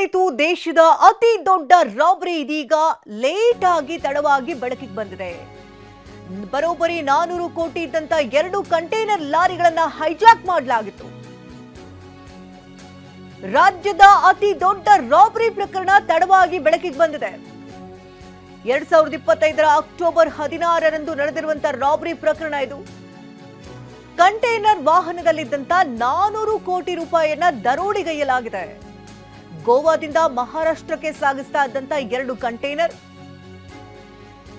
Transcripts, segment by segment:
ನಡೆಯಿತು ದೇಶದ ಅತಿ ದೊಡ್ಡ ರಾಬರಿ ಇದೀಗ ಲೇಟ್ ಆಗಿ ತಡವಾಗಿ ಬೆಳಕಿಗೆ ಬಂದಿದೆ. ಬರೋಬ್ಬರಿ ನಾನೂರು ಕೋಟಿ ಇದ್ದಂತ ಎರಡು ಕಂಟೈನರ್ ಲಾರಿಗಳನ್ನ ಹೈಜಾಕ್ ಮಾಡಲಾಗಿತ್ತು. ರಾಜ್ಯದ ಅತಿ ದೊಡ್ಡ ರಾಬರಿ ಪ್ರಕರಣ ತಡವಾಗಿ ಬೆಳಕಿಗೆ ಬಂದಿದೆ. ಎರಡ್ ಸಾವಿರದ ಇಪ್ಪತ್ತೈದರ ಅಕ್ಟೋಬರ್ ಹದಿನಾರರಂದು ನಡೆದಿರುವಂತಹ ರಾಬರಿ ಪ್ರಕರಣ ಇದು. ಕಂಟೈನರ್ ವಾಹನದಲ್ಲಿದ್ದಂತ ನಾನೂರು ಕೋಟಿ ರೂಪಾಯಿಯನ್ನ ದರೋಡೆಗೈಯಲಾಗಿದೆ ಗೋವಾದಿಂದ ಮಹಾರಾಷ್ಟ್ರಕ್ಕೆ ಸಾಗಿಸ್ತಾ ಇದ್ದಂತ ಎರಡು ಕಂಟೈನರ್.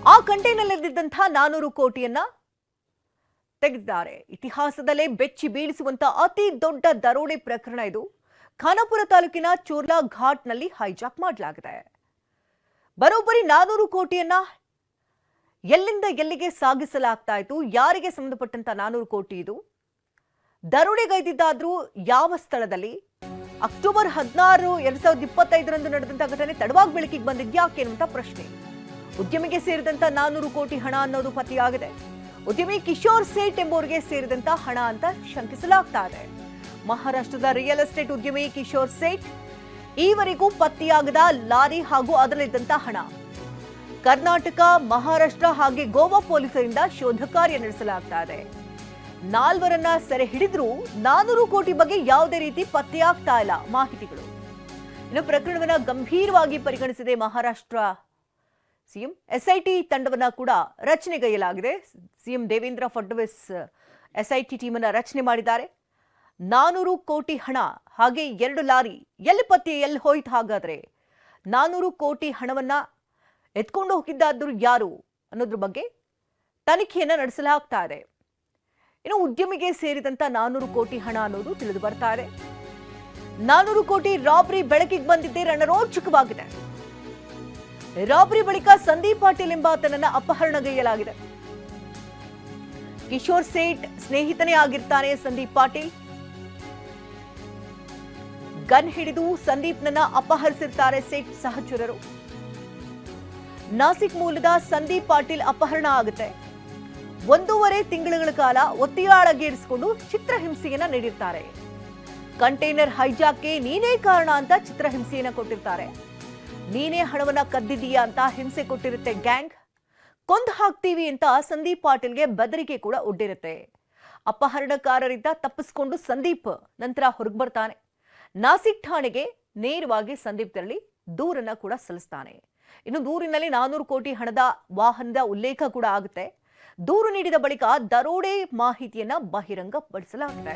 ಆ ಕಂಟೈನರ್ನಲ್ಲಿದ್ದಂತಹ ನಾನೂರು ಕೋಟಿಯನ್ನ ತೆಗೆದಿದ್ದಾರೆ. ಇತಿಹಾಸದಲ್ಲೇ ಬೆಚ್ಚಿ ಬೀಳಿಸುವಂತ ಅತಿ ದೊಡ್ಡ ದರೋಡೆ ಪ್ರಕರಣ ಇದು. ಖಾನಾಪುರ ತಾಲೂಕಿನ ಚೋರ್ಲಾ ಘಾಟ್ನಲ್ಲಿ ಹೈಜಾಕ್ ಮಾಡಲಾಗಿದೆ. ಬರೋಬ್ಬರಿ ನಾನೂರು ಕೋಟಿಯನ್ನ ಎಲ್ಲಿಂದ ಎಲ್ಲಿಗೆ ಸಾಗಿಸಲಾಗ್ತಾ ಇತ್ತು, ಯಾರಿಗೆ ಸಂಬಂಧಪಟ್ಟಂತ ನಾನೂರು ಕೋಟಿ ಇದು? ದರೋಡೆಗೈದಿದ್ದಾದ್ರೂ ಯಾವ ಸ್ಥಳದಲ್ಲಿ? ಅಕ್ಟೋಬರ್ ಹದಿನಾರು ಎರಡ್ ಸಾವಿರದ ಇಪ್ಪತ್ತೈದರಂದು ನಡೆದಂತಹ ಘಟನೆ ತಡವಾಗಿ ಬೆಳಕಿಗೆ ಬಂದಿದ್ಯಾಕೆ ಅಂತ ಪ್ರಶ್ನೆ. ಉದ್ಯಮಿಗೆ ಸೇರಿದಂತ ನಾನೂರು ಕೋಟಿ ಹಣ ಅನ್ನೋದು ಪತ್ತೆಯಾಗಿದೆ. ಉದ್ಯಮಿ ಕಿಶೋರ್ ಸೇಠ್ ಎಂಬುವರಿಗೆ ಸೇರಿದಂತ ಹಣ ಅಂತ ಶಂಕಿಸಲಾಗ್ತಾ ಇದೆ. ಮಹಾರಾಷ್ಟ್ರದ ರಿಯಲ್ ಎಸ್ಟೇಟ್ ಉದ್ಯಮಿ ಕಿಶೋರ್ ಸೇಠ್, ಈವರೆಗೂ ಪತ್ತೆಯಾಗದ ಲಾರಿ ಹಾಗೂ ಅದರಲ್ಲಿದ್ದಂತ ಹಣ. ಕರ್ನಾಟಕ, ಮಹಾರಾಷ್ಟ್ರ ಹಾಗೆ ಗೋವಾ ಪೊಲೀಸರಿಂದ ಶೋಧ ಕಾರ್ಯ ನಡೆಸಲಾಗ್ತಾ ನಾಲ್ವರನ್ನ ಸೆರೆ ಹಿಡಿದ್ರೂ ನಾನೂರು ಕೋಟಿ ಬಗ್ಗೆ ಯಾವುದೇ ರೀತಿ ಪತ್ತೆಯಾಗ್ತಾ ಇಲ್ಲ ಮಾಹಿತಿಗಳು. ಇನ್ನು ಪ್ರಕರಣವನ್ನ ಗಂಭೀರವಾಗಿ ಪರಿಗಣಿಸಿದೆ ಮಹಾರಾಷ್ಟ್ರ ಸಿಎಂ, ಎಸ್ಐಟಿ ತಂಡವನ್ನ ಕೂಡ ರಚನೆಗೈಯಲಾಗಿದೆ CM Devendra Fadnavis, SIT team ಅನ್ನ ರಚನೆ ಮಾಡಿದ್ದಾರೆ. ನಾನೂರು ಕೋಟಿ ಹಣ, ಹಾಗೆ ಎರಡು ಲಾರಿ, ಎಲ್ಲಿ ಪತ್ತೆ, ಎಲ್ಲಿ ಹೋಯ್ತು ಹಾಗಾದ್ರೆ? ನಾನೂರು ಕೋಟಿ ಹಣವನ್ನ ಎತ್ಕೊಂಡು ಹೋಗಿದ್ದಾದ್ರು ಯಾರು ಅನ್ನೋದ್ರ ಬಗ್ಗೆ ತನಿಖೆಯನ್ನ ನಡೆಸಲಾಗ್ತಾ ಇದೆ. ಇನ್ನು ಉದ್ಯಮಿಗೆ ಸೇರಿದಂತ ನಾನೂರು ಕೋಟಿ ಹಣ ಅನ್ನೋದು ತಿಳಿದು ಬರ್ತಾ ಇದೆ. ನಾನೂರು ಕೋಟಿ ರಾಬ್ರಿ ಬೆಳಕಿಗೆ ಬಂದಿದ್ದೇ ರಣರೋಚಕವಾಗಿದೆ. ರಾಬ್ರಿ ಬಳಿಕ ಸಂದೀಪ್ ಪಾಟೀಲ್ ಎಂಬಾತನನ್ನ ಅಪಹರಣಗೈಯಲಾಗಿದೆ ಕಿಶೋರ್ ಸೇಠ್ ಸ್ನೇಹಿತನೇ ಆಗಿರ್ತಾನೆ ಸಂದೀಪ್ ಪಾಟೀಲ್. ಗನ್ ಹಿಡಿದು ಸಂದೀಪ್ನನ್ನ ಅಪಹರಿಸಿರ್ತಾರೆ ಸೇಠ್ ಸಹಚರರು. ನಾಸಿಕ್ ಮೂಲದ ಸಂದೀಪ್ ಪಾಟೀಲ್ ಅಪಹರಣ ಆಗುತ್ತೆ. ಒಂದೂವರೆ ತಿಂಗಳುಗಳ ಕಾಲ ಒತ್ತಿಯಾಳಗೇರಿಸಿಕೊಂಡು ಚಿತ್ರಹಿಂಸೆಯನ್ನ ನೀಡಿರ್ತಾರೆ. ಕಂಟೈನರ್ ಹೈಜಾಕ್ಗೆ ನೀನೇ ಕಾರಣ ಅಂತ ಚಿತ್ರಹಿಂಸೆಯನ್ನ ಕೊಟ್ಟಿರ್ತಾರೆ. ನೀನೇ ಹಣವನ್ನ ಕದ್ದಿದೀಯಾ ಅಂತ ಹಿಂಸೆ ಕೊಟ್ಟಿರುತ್ತೆ ಗ್ಯಾಂಗ್. ಕೊಂದು ಹಾಕ್ತೀವಿ ಅಂತ ಸಂದೀಪ್ ಪಾಟೀಲ್ಗೆ ಬೆದರಿಕೆ ಕೂಡ ಒಡ್ಡಿರುತ್ತೆ ಅಪಹರಣಕಾರರಿಂದ ತಪ್ಪಿಸ್ಕೊಂಡು ಸಂದೀಪ್ ನಂತರ ಹೊರಗೆ ಬರ್ತಾನೆ. ನಾಸಿಕ್ ಠಾಣೆಗೆ ನೇರವಾಗಿ ಸಂದೀಪ್ ತೆರಳಿ ದೂರನ್ನ ಕೂಡ ಸಲ್ಲಿಸ್ತಾನೆ. ಇನ್ನು ದೂರಿನಲ್ಲಿ ನಾನೂರು ಕೋಟಿ ಹಣದ ವಾಹನದ ಉಲ್ಲೇಖ ಕೂಡ ಆಗುತ್ತೆ. ದೂರು ನೀಡಿದ ಬಳಿಕ ದರೋಡೆ ಮಾಹಿತಿಯನ್ನು ಬಹಿರಂಗಪಡಿಸಲಾಗಿದೆ.